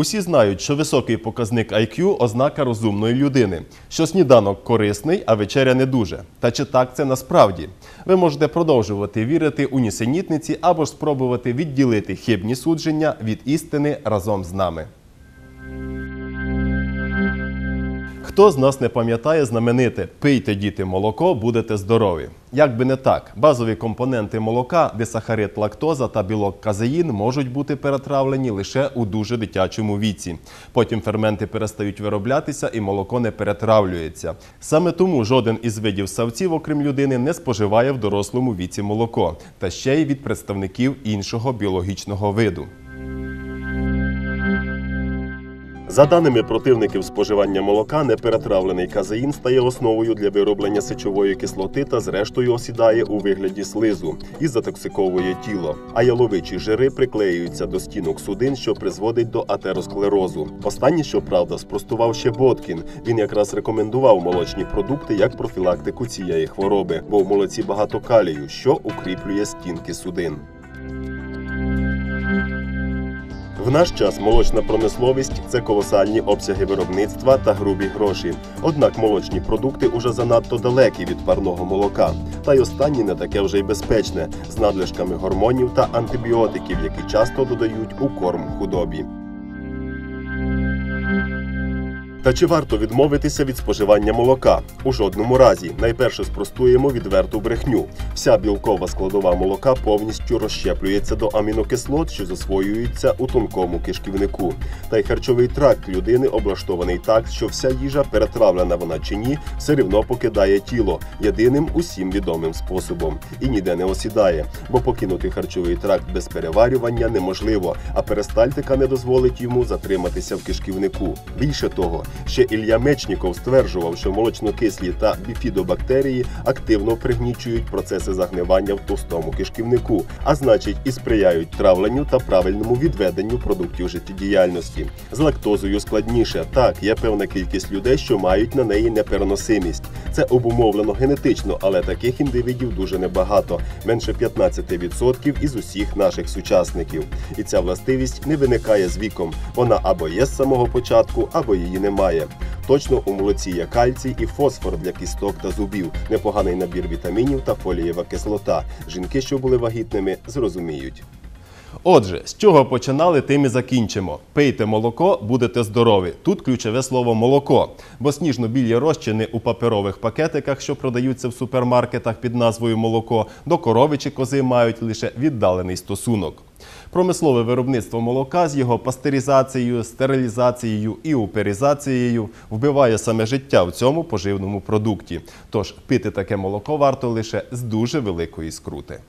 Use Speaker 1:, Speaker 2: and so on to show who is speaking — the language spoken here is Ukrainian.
Speaker 1: Усі знають, що високий показник IQ – ознака розумної людини, що сніданок корисний, а вечеря не дуже. Та чи так це насправді? Ви можете продовжувати вірити у нісенітниці або ж спробувати відділити хибні судження від істини разом з нами. Хто з нас не пам'ятає знамените пийте діти молоко, будете здорові. Як би не так, базові компоненти молока, десахарид, лактоза та білок казеїн можуть бути перетравлені лише у дуже дитячому віці. Потім ферменти перестають вироблятися і молоко не перетравлюється. Саме тому жоден із видів савців, окрім людини, не споживає в дорослому віці молоко, та ще й від представників іншого біологічного виду. За даними противників споживання молока, неперетравлений казеїн стає основою для вироблення сечової кислоти та зрештою осідає у вигляді слизу і затоксиковує тіло. А яловичі жири приклеюються до стінок судин, що призводить до атеросклерозу. Останнє, щоправда, спростував ще Боткін. Він якраз рекомендував молочні продукти як профілактику цієї хвороби, бо в молоці багато калію, що укріплює стінки судин. В наш час молочна промисловість це колосальні обсяги виробництва та грубі гроші. Однак молочні продукти уже занадто далекі від парного молока. Та й останнє не таке вже й безпечне з надлишками гормонів та антибіотиків, які часто додають у корм худобі. Та чи варто відмовитися від споживання молока? У жодному разі. Найперше спростуємо відверту брехню. Вся білкова складова молока повністю розщеплюється до амінокислот, що засвоюються у тонкому кишківнику. Та й харчовий тракт людини облаштований так, що вся їжа, перетравлена вона чи ні, все рівно покидає тіло єдиним усім відомим способом і ніде не осідає, бо покинути харчовий тракт без переварювання неможливо, а перистальтика не дозволить йому затриматися в кишківнику. Більше того, Ще Ілля Мечніков стверджував, що молочнокислі та біфідобактерії активно пригнічують процеси загнивання в товстому кишківнику, а значить і сприяють травленню та правильному відведенню продуктів життєдіяльності. З лактозою складніше. Так, є певна кількість людей, що мають на неї непереносимість. Це обумовлено генетично, але таких індивідів дуже небагато менше 15% із усіх наших сучасників. І ця властивість не виникає з віком. Вона або є з самого початку, або її немає. Точно у молоці є кальцій і фосфор для кісток та зубів, непоганий набір вітамінів та фолієва кислота. Жінки, що були вагітними, зрозуміють. Отже, з чого починали, тим і закінчимо. Пийте молоко, будете здорові. Тут ключове слово молоко, бо сніжно-білі розчини у паперових пакетиках, що продаються в супермаркетах під назвою молоко, до корови чи кози мають лише віддалений стосунок. Промислове виробництво молока з його пастеризацією, стерилізацією і уперізацією вбиває саме життя в цьому поживному продукті. Тож пити таке молоко варто лише з дуже великої скрути.